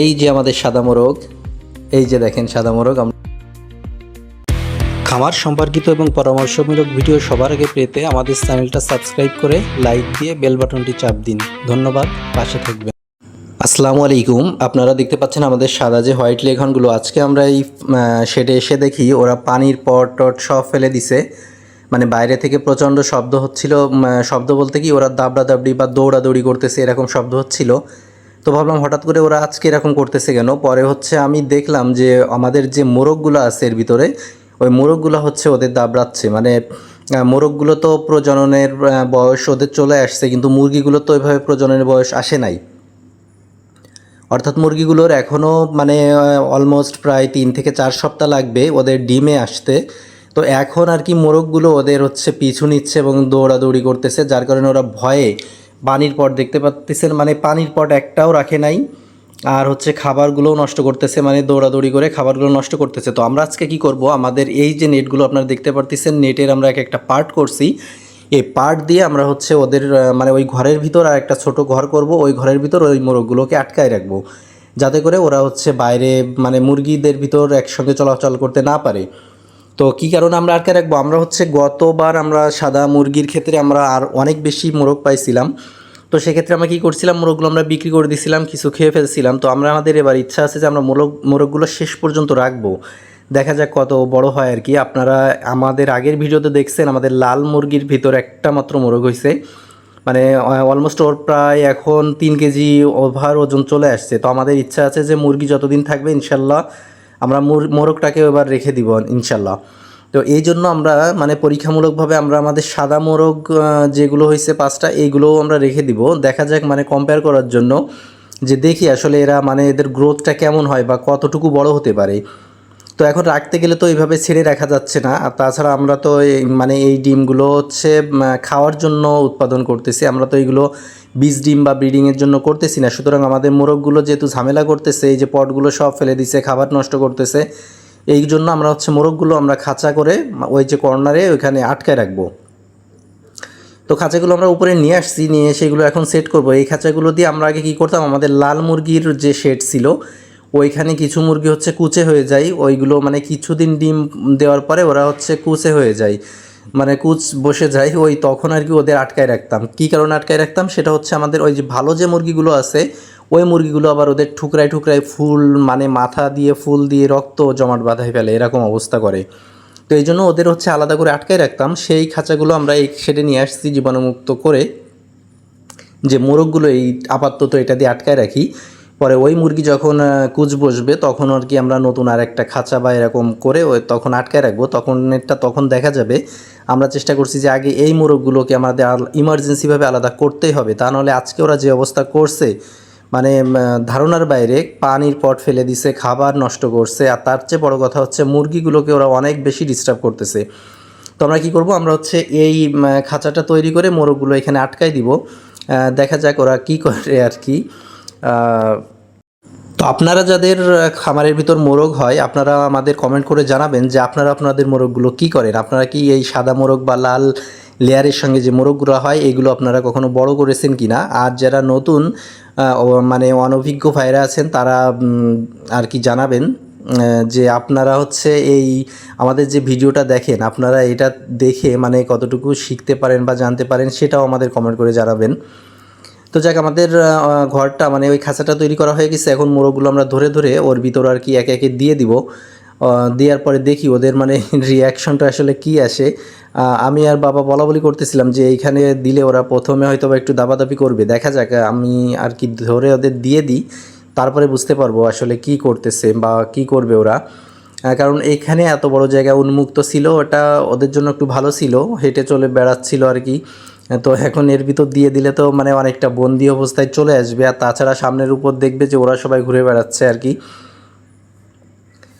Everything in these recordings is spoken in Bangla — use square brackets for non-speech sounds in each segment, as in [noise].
এই যে আমাদের সাদা মোরগ এই যে দেখেন সাদা মোরগ খামার সম্পর্কিত এবং পরামর্শমূলক ভিডিও সবার আগে পেতে আমাদের চ্যানেলটা সাবস্ক্রাইব করে লাইক দিয়ে বেল বাটনটি চাপ দিন। ধন্যবাদ, পাশে থাকবেন। আসসালামু আলাইকুম, আপনারা দেখতে পাচ্ছেন আমাদের সাদা যে হোয়াইট লেখনগুলো আজকে আমরা এই শেডে এসে দেখি ওরা পানির পট টট সব ফেলে দিছে। মানে বাইরে থেকে প্রচণ্ড শব্দ হচ্ছিল শব্দ বলতে কি ওরা দাবড়া দাবড়ি বা দৌড়াদৌড়ি করতেছে, এরকম শব্দ হচ্ছিল। তো ভাবলাম হঠাৎ করে ওরা আজকে এরকম করতেছে কেন? পরে হচ্ছে আমি দেখলাম যে আমাদের যে মোরগগুলো আছে এর ভিতরে, ওই মোরগগুলো হচ্ছে ওদের দাবড়াচ্ছে। মানে মোরগগুলো তো প্রজননের বয়স ওদের চলে আসছে, কিন্তু মুরগিগুলো তো ওইভাবে প্রজননের বয়স আসে নাই। অর্থাৎ মুরগিগুলোর এখনও মানে অলমোস্ট প্রায় তিন থেকে চার সপ্তাহ লাগবে ওদের ডিমে আসতে। তো এখন আর কি মোরগগুলো ওদের হচ্ছে পিছু নিচ্ছে এবং দৌড়াদৌড়ি করতেছে, যার কারণে ওরা ভয়ে পানির পট দেখতে পাচ্ছেন মানে পানির পট একটাও রাখে নাই, আর হচ্ছে খাবারগুলোও নষ্ট করতেছে মানে দৌড়াদৌড়ি করে খাবারগুলো নষ্ট করতেছে। তো আমরা আজকে কি করব? আমাদের এই যে নেটগুলো আপনারা দেখতে পারতেছেন, নেটের আমরা এক একটা পার্ট করছি। এই পার্ট দিয়ে আমরা হচ্ছে ওদের মানে ওই ঘরের ভিতর আর একটা ছোট ঘর করব, ওই ঘরের ভিতর ওই মোরগগুলোকে আটকায় রাখব, যাতে করে ওরা হচ্ছে বাইরে মানে মুরগিদের ভিতর একসঙ্গে চলাচল করতে না পারে। তো কি কারণে আমরা আটকে রাখব? আমরা হচ্ছে গতবার আমরা সাদা মুরগির ক্ষেত্রে আমরা আর অনেক বেশি মোরগ পাইছিলাম। তো সেক্ষেত্রে আমরা কী করছিলাম? মোরগগুলো আমরা বিক্রি করে দিয়েছিলাম কিছু খেয়ে ফেলছিলাম। তো আমরা আমাদের এবার ইচ্ছা আছে যে আমরা মোরগ, মোরগগুলো শেষ পর্যন্ত রাখব। দেখা যাক কত বড় হয় আর কি। আপনারা আমাদের আগের ভিডিওতে দেখছেন, আমাদের লাল মুরগির ভিতর একটা মাত্র মোরগ হয়েছে মানে অলমোস্ট ওর প্রায় এখন তিন কেজি ওভার ওজন চলে আসছে। তো আমাদের ইচ্ছা আছে যে মুরগি যতদিন থাকবে, ইনশাল্লাহ আমরা মুর- মোরগটাকে এবার রেখে দিব, ইনশাল্লাহ। তো এই জন্য আমরা মানে পরীক্ষামূলকভাবে আমরা আমাদের সাদা মোরগ যেগুলো হয়েছে পাঁচটা, এইগুলোও আমরা রেখে দিব। দেখা যাক মানে কম্পেয়ার করার জন্য যে দেখি আসলে এরা মানে এদের গ্রোথটা কেমন হয় বা কতটুকু বড় হতে পারে। তো এখন রাখতে গেলে তো এইভাবে ছেড়ে রাখা যাচ্ছে না। আর তাছাড়া আমরা তো মানে এই ডিমগুলো হচ্ছে খাওয়ার জন্য উৎপাদন করতেছি। আমরা তো এইগুলো বীজ ডিম বা ব্রিডিংয়ের জন্য করতেছি না। সুতরাং আমাদের মোরগগুলো যেহেতু ঝামেলা করতেছে, এই যে পটগুলো সব ফেলে দিছে, খাবার নষ্ট করতেছে, এই জন্য আমরা হচ্ছে মোরগগুলো আমরা খাঁচা করে ওই যে কর্নারে ওইখানে আটকায় রাখব। তো খাঁচাগুলো আমরা উপরে নিয়ে আসছি, নিয়ে সেগুলো এখন সেট করব। এই খাঁচাগুলো দিয়ে আমরা আগে কী করতাম? আমাদের লাল মুরগির যে শেড ছিল, ওইখানে কিছু মুরগি হচ্ছে কুচে হয়ে যায়। ওইগুলো মানে কিছুদিন ডিম দেওয়ার পরে ওরা হচ্ছে কুচে হয়ে যায়। মানে কুচ বসে যায়, ওই তখন আর কি ওদের আটকায় রাখতাম। কী কারণে আটকায় রাখতাম? সেটা হচ্ছে আমাদের ওই যে ভালো যে মুরগিগুলো আছে, ওই মুরগিগুলো আবার ওদের ঠুকরায় ঠুকরায় ফুল মানে মাথা দিয়ে ফুল দিয়ে রক্ত জমাট বাঁধায় ফেলে, এরকম অবস্থা করে। তো এই জন্য ওদের হচ্ছে আলাদা করে আটকায় রাখতাম। সেই খাঁচাগুলো আমরা এই শেডে নিয়ে আসছি জীবাণুমুক্ত করে। যে মোরগগুলো এই আপাতত এটা দিয়ে আটকায় রাখি। পরে ওই মুরগি যখন কুচ বসবে, তখন আর কি আমরা নতুন আর একটা খাঁচা বা এরকম করে ওই তখন আটকায় রাখব। তখন এটা তখন দেখা যাবে আমরা চেষ্টা করছি যে আগে এই মোরগগুলোকে আমাদের ইমার্জেন্সিভাবে আলাদা করতেই হবে। তা নাহলে আজকে ওরা যে অবস্থা করছে মানে ধারণার বাইরে পানির পট ফেলে দিছে, খাবার নষ্ট করছে, আর তার চেয়ে বড় কথা হচ্ছে মুরগিগুলোকে ওরা অনেক বেশি ডিস্টার্ব করতেছে। তো আমরা কী করব? আমরা হচ্ছে এই খাঁচাটা তৈরি করে মোরগগুলো এখানে আটকাই দিব। দেখা যাক ওরা কী করে আর কি। তো আপনারা যাদের খামারের ভিতর মোরগ হয়, আপনারা আমাদের কমেন্ট করে জানাবেন যে আপনারা আপনাদের মোরগগুলো কি করেন? আপনারা কি এই সাদা মোরগ বা লাল লেয়ারের সঙ্গে যে মোরগগুলো হয়, এগুলো আপনারা কখনো বড় করেছেন কি না আর যারা নতুন মানে অনভিজ্ঞ ভাইরা আছেন, তারা আর কি জানাবেন যে আপনারা হচ্ছে এই আমাদের যে ভিডিওটা দেখেন, আপনারা এটা দেখে মানে কতটুকু শিখতে পারেন বা জানতে পারেন, সেটাও আমাদের কমেন্ট করে জানাবেন। তো যাক, আমাদের ঘরটা মানে ওই খাঁচাটা তৈরি করা হয়ে গেছে। এখন মোরগগুলো আমরা ধরে ধরে ওর ভিতর আর কি একে একে দিয়ে দিব। দেওয়ার পরে দেখি ওদের মানে [laughs] রিয়াকশনটা আসলে কি আসে। আমি আর বাবা বলা বলি করতেছিলাম যে এইখানে দিলে ওরা প্রথমে হয়তো বা একটু দাবাদাবি করবে। দেখা যাক আমি আর কি ধরে ওদের দিয়ে দিই, তারপরে বুঝতে পারব আসলে কি করতেছে বা কি করবে ওরা। কারণ এখানে এত বড় জায়গা উন্মুক্ত ছিল, ওটা ওদের জন্য একটু ভালো ছিল। হেঁটে চলে বেড়াচ্ছিল আর কি। তো এখন এর ভিতর দিয়ে দিলে তো মানে অনেকটা বন্দি অবস্থায় চলে আসবে। আর তাছাড়া সামনের উপর দেখবে যে ওরা সবাই ঘুরে বেড়াচ্ছে আর কি।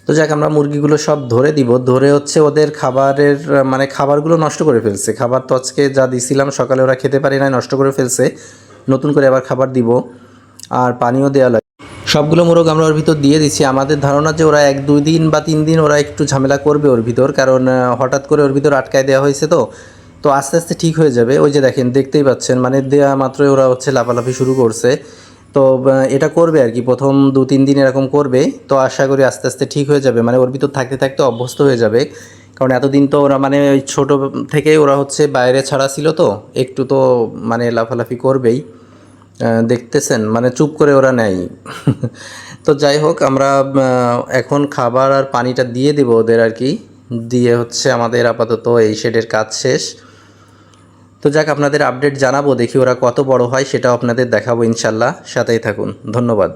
তো যাক, আমরা মুরগিগুলো সব ধরে দিব। ধরে হচ্ছে ওদের খাবারের মানে খাবারগুলো নষ্ট করে ফেলছে। খাবার তো আজকে যা দিছিলাম, সকালে ওরা খেতে পারে না নষ্ট করে ফেলছে। নতুন করে আবার খাবার দিব। আর পানিও দেওয়া লাগে। সবগুলো মোরগ আমরা ওর ভিতর দিয়ে দিচ্ছি আমাদের ধারণা যে ওরা এক, দুই দিন বা তিন দিন ওরা একটু ঝামেলা করবে ওর ভিতর। কারণ হঠাৎ করে ওর ভিতর আটকায় দেওয়া হয়েছে তো। তো আস্তে আস্তে ঠিক হয়ে যাবে। ওই যে দেখেন, দেখতেই পাচ্ছেন মানে দেওয়া মাত্রই ওরা হচ্ছে লাফালাফি শুরু করছে। তো এটা করবে আর কি, প্রথম দু তিন দিন এরকম করবে। তো আশা করি আস্তে আস্তে ঠিক হয়ে যাবে মানে ওর ভিতর থাকতে থাকতে অভ্যস্ত হয়ে যাবে। কারণ এতদিন তো ওরা মানে ওই ছোটো থেকেই ওরা হচ্ছে বাইরে ছাড়া ছিল তো, একটু তো মানে লাফালাফি করবেই। দেখতেছেন মানে চুপ করে ওরা নেয়। [laughs] তো যাই হোক, আমরা এখন খাবার আর পানিটা দিয়ে দেব ওদের আর কি। দিয়ে হচ্ছে আমাদের আপাতত এই শেডের কাজ শেষ। তো যাক, আপনাদের আপডেট জানাব, দেখি ওরা কত বড় হয়, সেটাও আপনাদের দেখাবো ইনশাল্লাহ। সাথেই থাকুন। ধন্যবাদ।